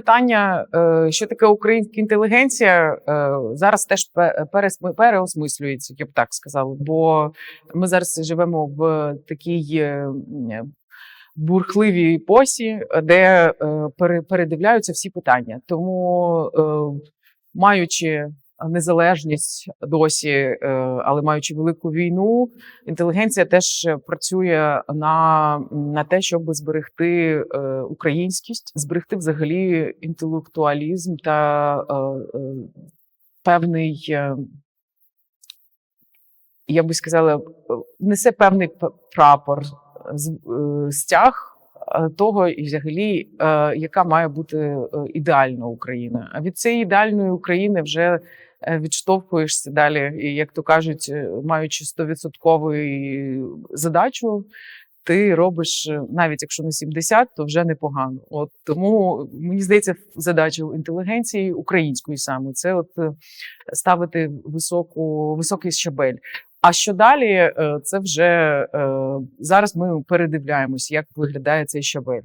питання, е, що таке українська інтелігенція, е, зараз теж переосмислюється, я б так сказала. Бо ми зараз живемо в такій е, бурхливій посі, де передивляються всі питання. Тому, маючи незалежність досі, е, але маючи велику війну, інтелігенція теж працює на, на те, щоб зберегти е, українськість, зберегти взагалі інтелектуалізм та е, певний, я би сказала, несе певний прапор, стяг того, і взагалі, яка має бути ідеальна Україна. А від цієї ідеальної України вже відштовхуєшся далі, і як то кажуть, е, маючи 100% задачу, ти робиш е, навіть якщо на 70, то вже непогано. От тому мені здається, задача інтелігенції української саме це от е, ставити високу високий щабель. А що далі? Е, Це вже е, зараз ми передивляємось, як виглядає цей щабель.